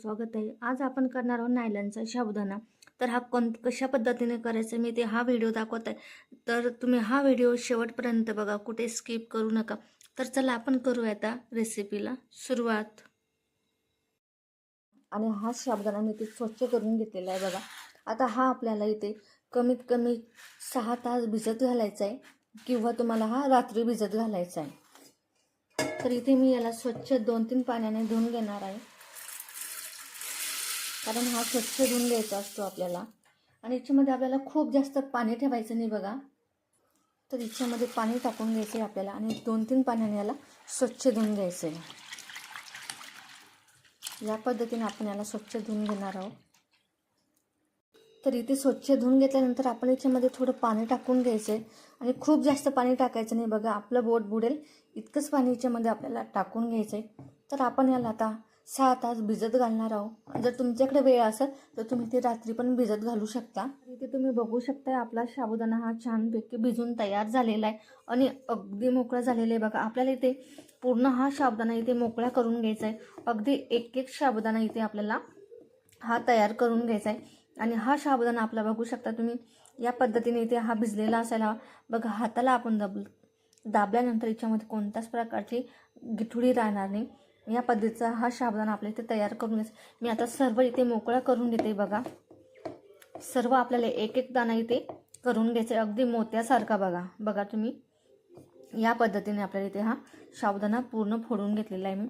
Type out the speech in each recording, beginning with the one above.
स्वागत आहे. आज आपण करणार आहोत नायलनचा साबुदाणा. तर हा कोण कशा पद्धतीने करायचा मी ते हा व्हिडिओ दाखवत आहे. तर तुम्ही हा व्हिडिओ शेवटपर्यंत बघा कुठे स्किप करू नका. तर चला आपण करूया आता रेसिपीला सुरुवात. आणि हा साबुदाणा मी ते स्वच्छ करून घेतलेला आहे बघा. आता हा आपल्याला इथे कमीत कमी सहा तास भिजत घालायचा आहे किंवा तुम्हाला हा रात्री भिजत घालायचा आहे. तर इथे मी याला स्वच्छ दोन तीन पाण्याने धुवून घेणार आहे. कारण हा स्वच्छ धुवून घ्यायचा असतो आपल्याला. आणि याच्यामध्ये आपल्याला खूप जास्त पाणी ठेवायचं नाही बघा. तर याच्यामध्ये पाणी टाकून घ्यायचं आहे आपल्याला आणि दोन तीन पाण्याने याला स्वच्छ धुवून घ्यायचं आहे या पद्धतीने आपण याला स्वच्छ धुवून घेणार आहोत. तर इथे स्वच्छ धुवून घेतल्यानंतर आपण याच्यामध्ये थोडं पाणी टाकून घ्यायचं आहे आणि खूप जास्त पाणी टाकायचं नाही बघा. आपलं बोट बुडेल. इतकंच पाणी याच्यामध्ये आपल्याला टाकून घ्यायचं आहे तर आपण याला आता सहा तास भिजत घालणार आहोत जर तुमच्याकडे वेळ असेल तर तुम्ही ते रात्री पण भिजत घालू शकता. इथे तुम्ही बघू शकता आपला साबुदाणा हा छानपैकी भिजून तयार झालेला आहे. आणि अगदी मोकळा झालेला आहे बघा. आपल्याला इथे पूर्ण हा साबुदाणा इथे मोकळा करून घ्यायचा आहे. अगदी एक एक साबुदाणा इथे आपल्याला हा तयार करून घ्यायचा आहे. आणि हा साबुदाणा आपला बघू शकता तुम्ही. या पद्धतीने इथे हा भिजलेला असायला बघा हाताला आपण दाब दाबल्यानंतर याच्यामध्ये कोणत्याच प्रकारची गिठुडी राहणार नाही. या पद्धतीचा हा साबुदाणा आपल्या इथे तयार करून मी आता सर्व इथे मोकळा करून घेते बघा. सर्व आपल्याला एक एक दाणा इथे करून घ्यायचं. आहे अगदी मोत्यासारखा बघा. बघा तुम्ही. या पद्धतीने आपल्याला इथे हा साबुदाणा पूर्ण फोडून घेतलेला आहे मी.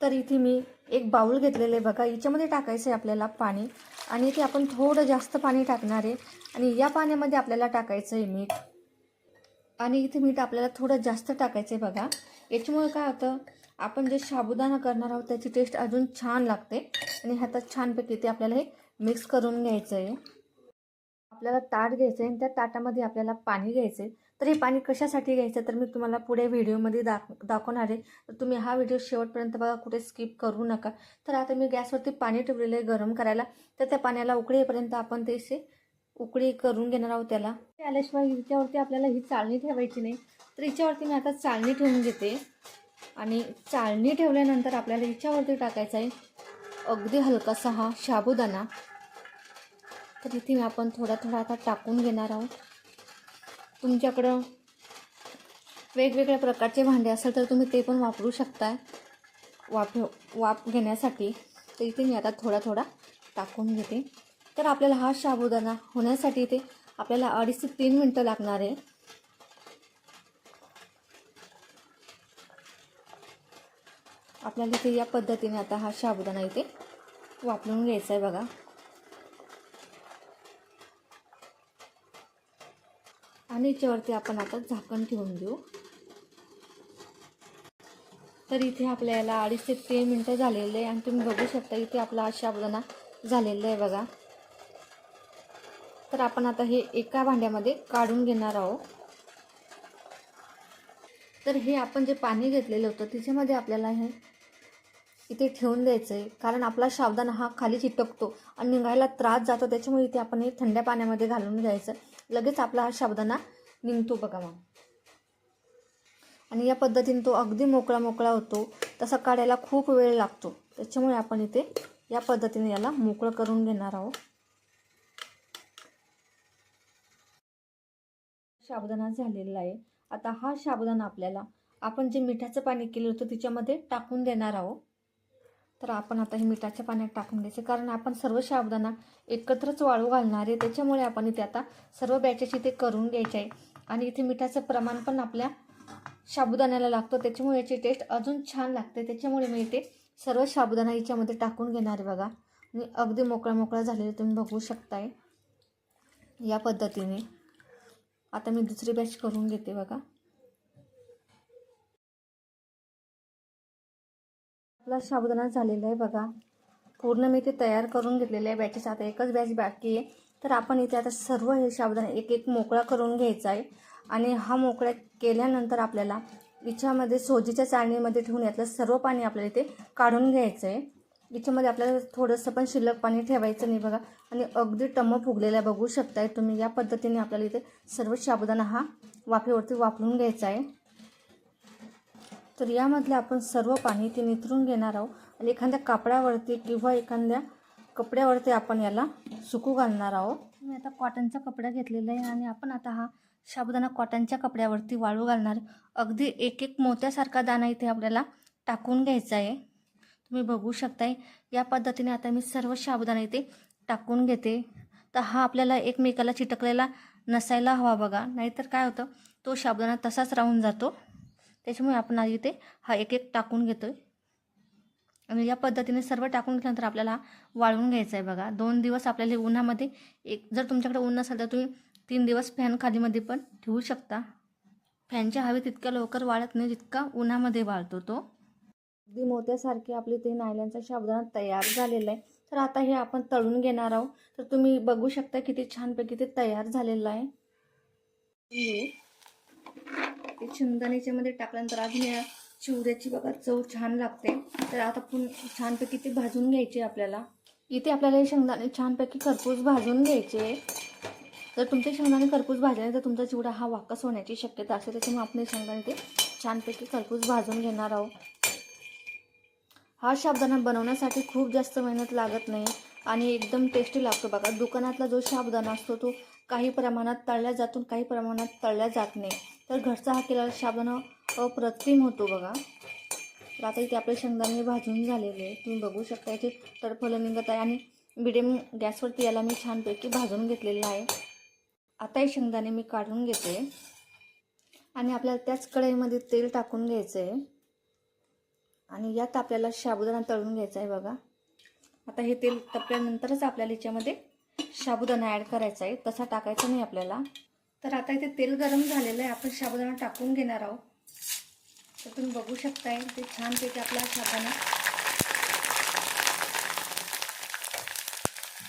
तर इथे मी एक बाऊल घेतलेलं आहे बघा. याच्यामध्ये टाकायचं आहे आपल्याला पाणी. आणि इथे आपण थोडं जास्त पाणी टाकणार आहे. आणि या पाण्यामध्ये आपल्याला टाकायचं आहे मीठ. आणि इथे मीठ आपल्याला थोडं जास्त टाकायचं आहे बघा. याच्यामुळे काय होतं आपण जे साबुदाणा करणार आहोत त्याची टेस्ट अजून छान लागते. आणि हातात छानपैकी ते आपल्याला हे मिक्स करून घ्यायचं आहे आपल्याला ताट घ्यायचं आहे आणि त्या ताटामध्ये आपल्याला पाणी घ्यायचं आहे तर हे पाणी कशासाठी घ्यायचं तर मी तुम्हाला पुढे व्हिडिओमध्ये दाख दाखवणार आहे. तर तुम्ही हा व्हिडिओ शेवटपर्यंत बघा कुठे स्किप करू नका. तर आता मी गॅसवरती पाणी ठेवलेलं आहे गरम करायला. तर त्या पाण्याला उकळेपर्यंत आपण ते उकळी करून घेणार आहोत त्याला. ते आल्याशिवाय हिच्यावरती आपल्याला ही चाळणी ठेवायची नाही. तर हिच्यावरती मी आता चाळणी ठेवून घेते. आणि चाळणी ठेवल्यानंतर आपल्याला हिच्यावरती टाकायचं आहे अगदी हलकासा हा शाबुदाना तर इथे आपण थोडा थोडा आता टाकून घेणार आहोत. तुमच्याकडं वेगवेगळ्या प्रकारचे भांडे असेल तर तुम्ही ते पण वापरू शकता वाफ वाफ घेण्यासाठी. तर इथे मी आता थोडा थोडा टाकून घेते. तर आपल्याला हा साबुदाणा होण्यासाठी इथे आपल्याला अडीच ते तीन मिनटं लागणार आहे. आपल्याला इथे या पद्धतीने आता हा साबुदाणा इथे वापरून घ्यायचा आहे बघा. आणि याच्यावरती आपण आता झाकण ठेवून देऊ. तर इथे आपल्याला अडीच ते तीन मिनटं झालेलं आहे आणि तुम्ही बघू शकता इथे आपला हा साबुदाणा झालेला आहे बघा. तर आपण आता हे एका भांड्यामध्ये काढून घेणार आहोत. तर हे आपण जे पाणी घेतलेलं होतं त्याच्यामध्ये आपल्याला हे इथे ठेवून द्यायचं आहे कारण आपला साबुदाणा हा खाली चिटकतो आणि निघायला त्रास जातो त्याच्यामुळे इथे आपण हे थंड्या पाण्यामध्ये घालून द्यायचं लगेच आपला हा साबुदाणा निघतो बघा मग. आणि या पद्धतीने तो अगदी मोकळा मोकळा होतो. तसा काढायला खूप वेळ लागतो. त्याच्यामुळे आपण इथे या पद्धतीने याला मोकळं करून घेणार आहोत. साबुदाणा झालेला आहे. आता हा साबुदाणा आपल्याला आपण जे मिठाचं पाणी केलं होतं तिच्यामध्ये टाकून देणार आहोत. तर आपण आता हे मिठाच्या पाण्यात टाकून द्यायचं. कारण आपण सर्व साबुदाणा एकत्रच वाळू घालणार आहे. त्याच्यामुळे आपण इथे आता सर्व बॅचेस इथे करून घ्यायचे आहे. आणि इथे मिठाचं प्रमाण पण आपल्या साबुदाण्याला लागतो. त्याच्यामुळे याची टेस्ट अजून छान लागते. त्याच्यामुळे मी इथे सर्व साबुदाणा याच्यामध्ये टाकून घेणार आहे बघा. आणि अगदी मोकळा मोकळा झालेला तुम्ही बघू शकताय. या पद्धतीने. आता मी दुसरी बॅच करून घेते बघा. आपला साबुदाणा झालेला आहे बघा. पूर्ण मी ते तयार करून घेतलेले आहे बॅचेस आता एकच बॅच बाकी आहे. तर आपण इथे आता सर्व हे साबुदाणा एक एक मोकळा करून घ्यायचा आहे. आणि हा मोकळा केल्यानंतर आपल्याला याच्यामध्ये सोजीच्या चाळणीमध्ये ठेवून यातलं सर्व पाणी आपल्याला इथे काढून घ्यायचं आहे. याच्यामध्ये आपल्याला थोडंसं पण शिल्लक पाणी ठेवायचं नाही बघा. आणि अगदी टम्म फुगलेला बघू शकताय तुम्ही. या पद्धतीने आपल्याला इथे सर्व साबुदाणा हा वाफेवरती वापरून घ्यायचा आहे. तर यामधले आपण सर्व पाणी ते निथरून घेणार आहोत. आणि एखाद्या कापडावरती किंवा एखाद्या कपड्यावरती आपण याला सुकू घालणार आहोत. मी आता कॉटनचा कपडा घेतलेला आहे आणि आपण आता हा साबुदाणा कॉटनच्या कपड्यावरती वाळू घालणार. आहे. अगदी एक एक मोत्यासारखा दाणा इथे आपल्याला टाकून घ्यायचा आहे. तुम्ही बघू शकताय. या पद्धतीने आता मी सर्व साबुदाणा इथे टाकून घेते. तर हा आपल्याला एकमेकाला चिटकलेला नसायला हवा बघा. नाहीतर काय होतं? तो साबुदाणा तसाच राहून जातो. त्याच्यामुळे आपण आधी इथे हा एक एक टाकून घेतो आहे आणि या पद्धतीने सर्व टाकून घेतल्यानंतर आपल्याला वाळवून घ्यायचं आहे बघा. दोन दिवस आपल्याला उन्हामध्ये एक जर तुमच्याकडे ऊन नसेल तर तुम्ही तीन दिवस फॅन खालीमध्ये पण ठेवू शकता. फॅनच्या हवेत तितक्या लवकर वाळत नाही जितका उन्हामध्ये वाळतो तो. अगदी मोत्यासारखे आपले ते नायलॉनचा साबुदाणा तयार झालेला आहे. तर आता हे आपण तळून घेणार आहोत. तर तुम्ही बघू शकता किती छानपैकी ते तयार झालेलं आहे. हे ते शेंगदाण्याच्यामध्ये टाकल्यानंतर अजून या चिवड्याची बघा चव छान लागते. तर आता पण छानपैकी ते भाजून घ्यायचे आपल्याला. इथे आपल्याला हे शेंगदाणे छानपैकी खरपूस भाजून घ्यायचे. जर तुमचे शेंगदाणे खरपूस भाजले तर तुमचा चिवडा हा वाकस होण्याची शक्यता असते. त्याच्यामुळे आपण शेंगदाणे ते छानपैकी खरपूस भाजून घेणार आहोत. हा साबुदाणा बनवण्यासाठी खूप जास्त मेहनत लागत नाही आणि एकदम टेस्टी लागतो बघा. दुकानातला जो साबुदाणा असतो तो काही प्रमाणात तळल्या जातो काही प्रमाणात तळल्या जात नाही. तर घरचा हा केलेला साबुदाणा अप्रतिम होतो बघा. तर आता इथे आपले शेंगदाणे भाजून झालेले आहे तुम्ही बघू शकता इथे तडफलं निघत आहे आणि मिडियम गॅसवरती याला मी छानपैकी भाजून घेतलेलं आहे. आता हे शेंगदाणे मी काढून घेते. आणि आपल्याला त्याच कढईमध्ये तेल टाकून घ्यायचं आहे आणि यात आपल्याला साबुदाणा तळून घ्यायचा आहे बघा. आता हे तेल तपल्यानंतरच आपल्याला याच्यामध्ये साबुदाणा ॲड करायचा आहे. तसा टाकायचा नाही आपल्याला. तर आता इथे तेल गरम झालेलं आहे. आपण साबुदाणा टाकून घेणार आहोत. तर तुम्ही बघू शकताय ते छानपैकी आपला साबुदाणा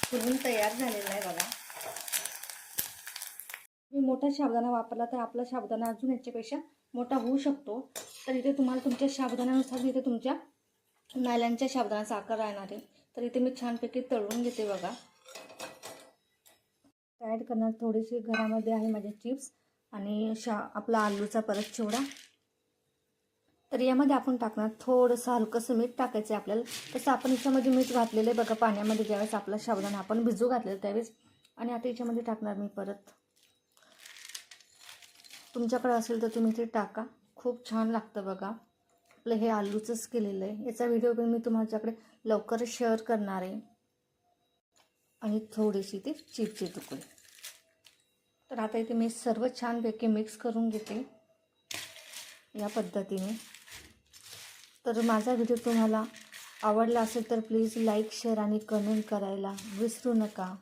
फुलून तयार झालेला आहे बघा. मी मोठा साबुदाणा वापरला तर आपला साबुदाणा अजून याच्यापेक्षा मोठा होऊ शकतो. तर इथे तुम्हाला तुमच्या साबुदाण्यानुसार इथे तुमच्या नाल्यांच्या साबुदाण्याचा आकार राहणार आहे. तर इथे मी छानपैकी तळून घेते बघा. ॲड करणार थोडीशी घरामध्ये आहे माझे चिप्स आणि शा आपला आलूचा परत चिवडा. तर यामध्ये आपण टाकणार थोडंसं हलकंसं मीठ टाकायचं आहे आपल्याला. तसं आपण याच्यामध्ये मीठ घातलेलं आहे बघा पाण्यामध्ये. ज्यावेळेस आपला साबुदाणा आपण भिजू घातलेलं त्यावेळेस. आणि आता याच्यामध्ये टाकणार मी परत. तुमच्याकडे असेल तर तुम्ही ते टाका. खूप छान लागतं बघा. आपलं हे आलूचंच केलेलं आहे. याचा व्हिडिओ पण मी तुमच्याकडे लवकरच शेअर करणार आहे. आणि थोडीशी ती चिपची तुकडे. तर आता इथे मी सर्व छानपैकी मिक्स करून घेते. या पद्धतीने. तर माझा व्हिडिओ तुम्हाला आवडला असेल तर प्लीज लाईक शेअर आणि कमेंट करायला विसरू नका.